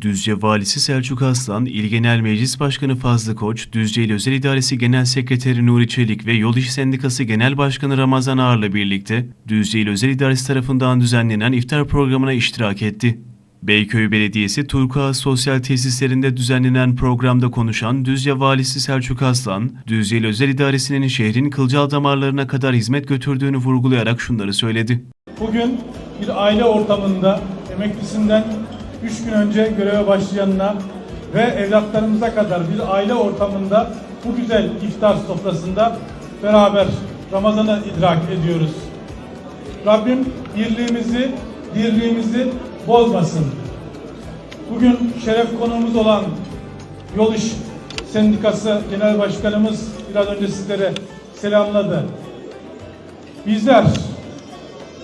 Düzce Valisi Selçuk Aslan, İl Genel Meclis Başkanı Fazlı Koç, Düzce İl Özel İdaresi Genel Sekreteri Nuri Çelik ve Yol İş Sendikası Genel Başkanı Ramazan Ağar'la birlikte Düzce İl Özel İdaresi tarafından düzenlenen iftar programına iştirak etti. Beyköy Belediyesi Turkuaz Sosyal Tesislerinde düzenlenen programda konuşan Düzce Valisi Selçuk Aslan, Düzce İl Özel İdaresi'nin şehrin kılcal damarlarına kadar hizmet götürdüğünü vurgulayarak şunları söyledi. Bugün bir aile ortamında emeklisinden 3 gün önce göreve başlayanına ve evlatlarımıza kadar bir aile ortamında bu güzel iftar sofrasında beraber Ramazan'ı idrak ediyoruz. Rabbim birliğimizi, dirliğimizi bozmasın. Bugün şeref konuğumuz olan Yol İş Sendikası Genel Başkanımız biraz önce sizlere selamladı. Bizler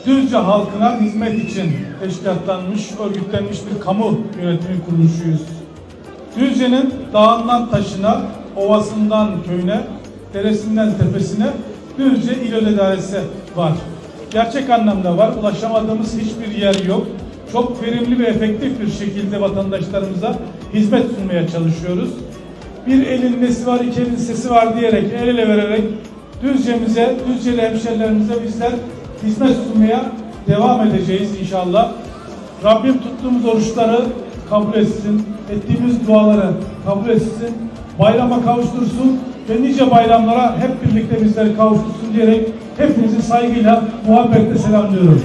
Düzce halkına hizmet için teşkilatlanmış, örgütlenmiş bir kamu yönetimi kuruluşuyuz. Düzce'nin dağından taşına, ovasından köyüne, deresinden tepesine Düzce İl Özel İdaresi var. Gerçek anlamda var. Ulaşamadığımız hiçbir yer yok. Çok verimli ve efektif bir şekilde vatandaşlarımıza hizmet sunmaya çalışıyoruz. Bir elin nesi var, iki elin sesi var diyerek, el ele vererek Düzce'mize, Düzce'li hemşerilerimize bizler hizmet sunmaya devam edeceğiz inşallah. Rabbim tuttuğumuz oruçları kabul etsin, ettiğimiz duaları kabul etsin, bayrama kavuştursun ve nice bayramlara hep birlikte bizleri kavuştursun diyerek hepinizi saygıyla, muhabbetle selamlıyorum.